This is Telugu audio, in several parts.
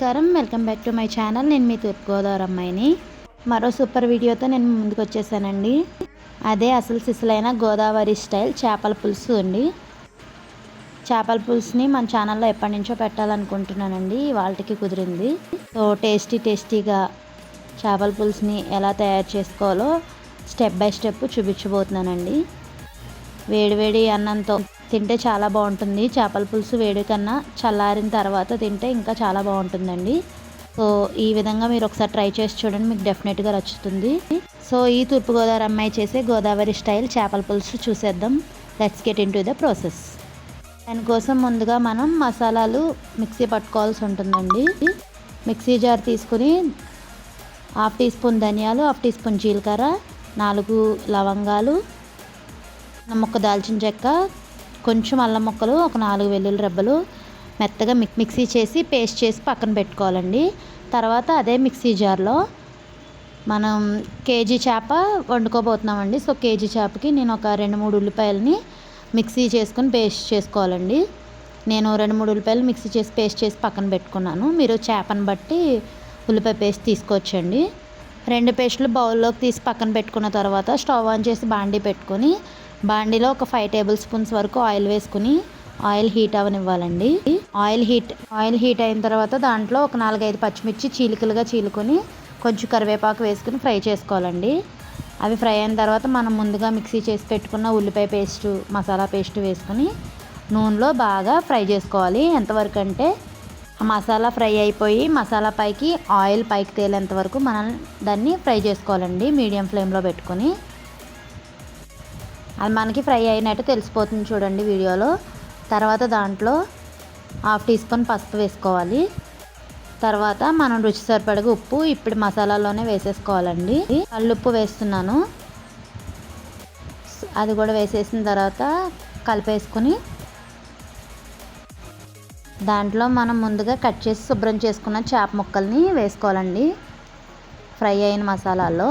నమస్కారం. Welcome back to my channel. నేను మీ తూర్పుగోదావరి అమ్మాయిని. మరో సూపర్ వీడియోతో నేను ముందుకు వచ్చేసానండి. అదే అసలు సిసలైన గోదావరి స్టైల్ చేపల పులుసు అండి. చేపల పులుసుని మన ఛానల్లో ఎప్పటి నుంచో పెట్టాలనుకుంటున్నానండి. వాళ్ళకి కుదిరింది. సో టేస్టీ టేస్టీగా చేపల పులుసుని ఎలా తయారు చేసుకోవాలో స్టెప్ బై స్టెప్ చూపించబోతున్నానండి. వేడివేడి అన్నంతో తింటే చాలా బాగుంటుంది. చేపల పులుసు వేడి కన్నా చల్లారిన తర్వాత తింటే ఇంకా చాలా బాగుంటుందండి. సో ఈ విధంగా మీరు ఒకసారి ట్రై చేసి చూడండి. మీకు డెఫినెట్గా నచ్చుతుంది. సో ఈ తూర్పుగోదావరి అమ్మాయి చేసే గోదావరి స్టైల్ చేపల పులుసు చూసేద్దాం. Let's get into the process. దానికోసం ముందుగా మనం మసాలాలు మిక్సీ పట్టుకోవాల్సి ఉంటుందండి. మిక్సీ జార్ తీసుకుని హాఫ్ టీ స్పూన్ ధనియాలు హాఫ్ టీ స్పూన్ జీలకర్ర నాలుగు లవంగాలు ముక్క దాల్చిన చెక్క కొంచెం అల్లం ముక్కలు ఒక నాలుగు వెల్లుల్లి రెబ్బలు మెత్తగా మిక్ మిక్సీ చేసి పేస్ట్ చేసి పక్కన పెట్టుకోవాలండి. తర్వాత అదే మిక్సీ జార్లో మనం కేజీ చేప వండుకోబోతున్నామండి. సో కేజీ చేపకి నేను ఒక రెండు మూడు ఉల్లిపాయలని మిక్సీ చేసుకొని పేస్ట్ చేసుకోవాలండి. నేను రెండు మూడు ఉల్లిపాయలు మిక్సీ చేసి పేస్ట్ చేసి పక్కన పెట్టుకున్నాను. మీరు చేపను బట్టి ఉల్లిపాయ పేస్ట్ తీసుకోవచ్చండి. రెండు పేస్టులు బౌల్లోకి తీసి పక్కన పెట్టుకున్న తర్వాత స్టవ్ ఆన్ చేసి బాండీ పెట్టుకొని బాండీలో ఒక ఫైవ్ టేబుల్ స్పూన్స్ వరకు ఆయిల్ వేసుకుని ఆయిల్ హీట్ అవనివ్వాలండి. ఆయిల్ హీట్ ఆయిల్ హీట్ అయిన తర్వాత దాంట్లో ఒక నాలుగైదు పచ్చిమిర్చి చీలికలుగా చీలుకొని కొంచెం కరివేపాకు వేసుకుని ఫ్రై చేసుకోవాలండి. అవి ఫ్రై అయిన తర్వాత మనం ముందుగా మిక్సీ చేసి పెట్టుకున్న ఉల్లిపాయ పేస్ట్ మసాలా పేస్ట్ వేసుకుని నూనెలో బాగా ఫ్రై చేసుకోవాలి. ఎంతవరకు అంటే మసాలా ఫ్రై అయిపోయి మసాలా పైకి ఆయిల్ పైకి తేలేంత వరకు మనం దాన్ని ఫ్రై చేసుకోవాలండి. మీడియం ఫ్లేమ్లో పెట్టుకొని అది మనకి ఫ్రై అయినట్టు తెలిసిపోతుంది చూడండి వీడియోలో. తర్వాత దాంట్లో హాఫ్ టీ స్పూన్ పసుపు వేసుకోవాలి. తర్వాత మనం రుచి సరిపడగా ఉప్పు ఇప్పుడు మసాలాలోనే వేసేసుకోవాలండి. కల్లుప్పు వేస్తున్నాను. అది కూడా వేసేసిన తర్వాత కలిపేసుకొని దాంట్లో మనం ముందుగా కట్ చేసి శుభ్రం చేసుకున్న చేప ముక్కల్ని వేసుకోవాలండి. ఫ్రై అయిన మసాలాల్లో.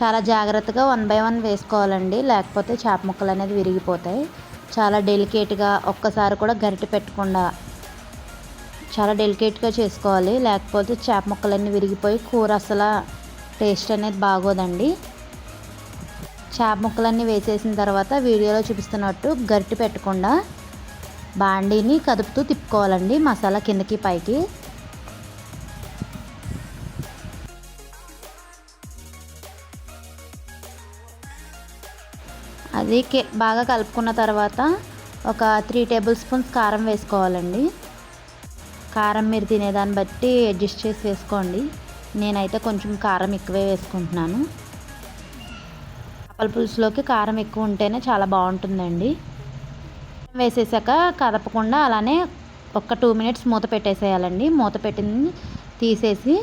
చాలా జాగ్రత్తగా వన్ బై వన్ వేసుకోవాలండి. లేకపోతే చేప ముక్కలు అనేది విరిగిపోతాయి. చాలా డెలికేట్గా ఒక్కసారి కూడా గరిటె పెట్టకుండా చాలా డెలికేట్గా చేసుకోవాలి. లేకపోతే చేప ముక్కలన్నీ విరిగిపోయి కూర అసలు టేస్ట్ అనేది బాగోదండి. చేప ముక్కలన్నీ వేసేసిన తర్వాత వీడియోలో చూపిస్తున్నట్టు గరిటె పెట్టకుండా బాండీని కదుపుతూ తిప్పుకోవాలండి. మసాలా కిందకి పైకి. అది బాగా కలుపుకున్న తర్వాత ఒక త్రీ టేబుల్ స్పూన్స్ కారం వేసుకోవాలండి. కారం మీరు తినేదాన్ని బట్టి అడ్జస్ట్ చేసి వేసుకోండి. నేనైతే కొంచెం కారం ఎక్కువే వేసుకుంటున్నాను. చేపల పులుసులోకి కారం ఎక్కువ ఉంటేనే చాలా బాగుంటుందండి. వేసేసాక కదపకుండా అలానే ఒక టూ మినిట్స్ మూత పెట్టేసేయాలండి. మూత పెట్టింది తీసేసి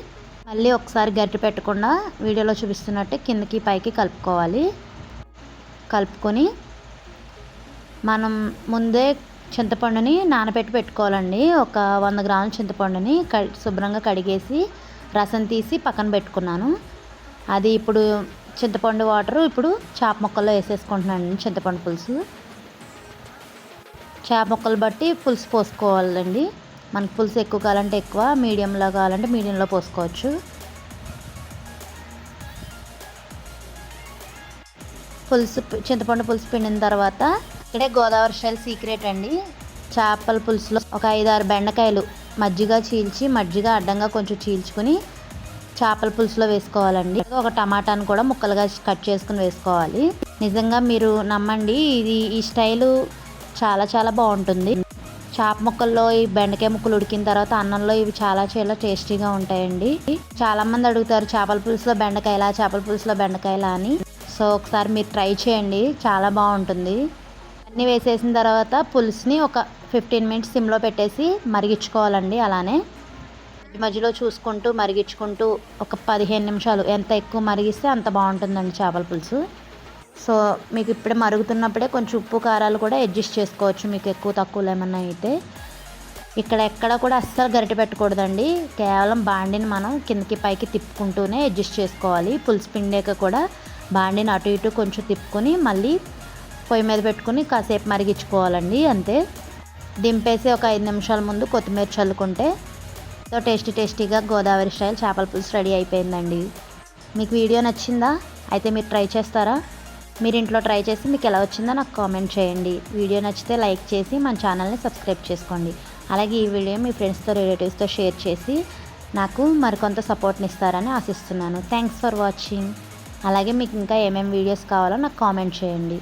మళ్ళీ ఒకసారి గట్టి పెట్టకుండా వీడియోలో చూపిస్తున్నట్టే కిందకి పైకి కలుపుకోవాలి. కలుపుకొని మనం ముందే చింతపండుని నానబెట్టి పెట్టుకోవాలండి. ఒక వంద గ్రాముల చింతపండుని శుభ్రంగా కడిగేసి రసం తీసి పక్కన పెట్టుకున్నాను. అది ఇప్పుడు చింతపండు వాటరు ఇప్పుడు చేప ముక్కల్లో వేసేసుకుంటున్నాను చింతపండు పులుసు. చేప ముక్కలు బట్టి పులుసు పోసుకోవాలండి. మనకు పులుసు ఎక్కువ కావాలంటే ఎక్కువ మీడియంలో కావాలంటే మీడియంలో పోసుకోవచ్చు. పులుసు చింతపండు పులుసు పిండిన తర్వాత ఇక్కడే గోదావరి స్టైల్ సీక్రెట్ అండి. చేపల పులుసులో ఒక ఐదారు బెండకాయలు మజ్జిగ చీల్చి మజ్జిగ అడ్డంగా కొంచెం చీల్చుకుని చేపల పులుసులో వేసుకోవాలండి. ఒక టమాటాను కూడా ముక్కలుగా కట్ చేసుకుని వేసుకోవాలి. నిజంగా మీరు నమ్మండి ఇది ఈ స్టైలు చాలా చాలా బాగుంటుంది. చేప ముక్కల్లో ఈ బెండకాయ ముక్కలు ఉడికిన తర్వాత అన్నంలో ఇవి చాలా చాలా టేస్టీగా ఉంటాయండి. చాలా మంది అడుగుతారు చేపల పులుసులో బెండకాయలా చేపల పులుసులో బెండకాయలా అని. సో ఒకసారి మీరు ట్రై చేయండి. చాలా బాగుంటుంది. అన్నీ వేసేసిన తర్వాత పులుసుని ఒక ఫిఫ్టీన్ మినిట్స్ సిమ్లో పెట్టేసి మరిగించుకోవాలండి అలానే. మధ్యలో చూసుకుంటూ మరిగించుకుంటూ ఒక పదిహేను నిమిషాలు ఎంత ఎక్కువ మరిగిస్తే అంత బాగుంటుందండి చేపల పులుసు. సో మీకు ఇప్పుడే మరుగుతున్నప్పుడే కొంచెం ఉప్పు కారాలు కూడా అడ్జస్ట్ చేసుకోవచ్చు మీకు ఎక్కువ తక్కువలు ఏమన్నా అయితే. ఇక్కడ ఎక్కడ కూడా అస్సలు గరిట పెట్టకూడదండి. కేవలం బాండిని మనం కిందకి పైకి తిప్పుకుంటూనే అడ్జస్ట్ చేసుకోవాలి. పులుసు పిండాక కూడా బాండిని అటు ఇటు కొంచెం తిప్పుకొని మళ్ళీ పొయ్యి మీద పెట్టుకుని కాసేపు మరిగించుకోవాలండి అంతే. దింపేసి ఒక ఐదు నిమిషాల ముందు కొత్తిమీర చల్లుకుంటే సో టేస్టీ టేస్టీగా గోదావరి స్టైల్ చేపల పులుసు రెడీ అయిపోయిందండి. మీకు వీడియో నచ్చిందా? అయితే మీరు ట్రై చేస్తారా? మీరు ఇంట్లో ట్రై చేసి మీకు ఎలా వచ్చిందో నాకు కామెంట్ చేయండి. వీడియో నచ్చితే లైక్ చేసి మన ఛానల్ని సబ్స్క్రైబ్ చేసుకోండి. అలాగే ఈ వీడియో మీ ఫ్రెండ్స్తో రిలేటివ్స్తో షేర్ చేసి నాకు మరికొంత సపోర్ట్ని ఇస్తారని ఆశిస్తున్నాను. Thanks for watching. అలాగే మీకు ఇంకా ఏమేమి వీడియోస్ కావాలో నాకు కామెంట్ చేయండి.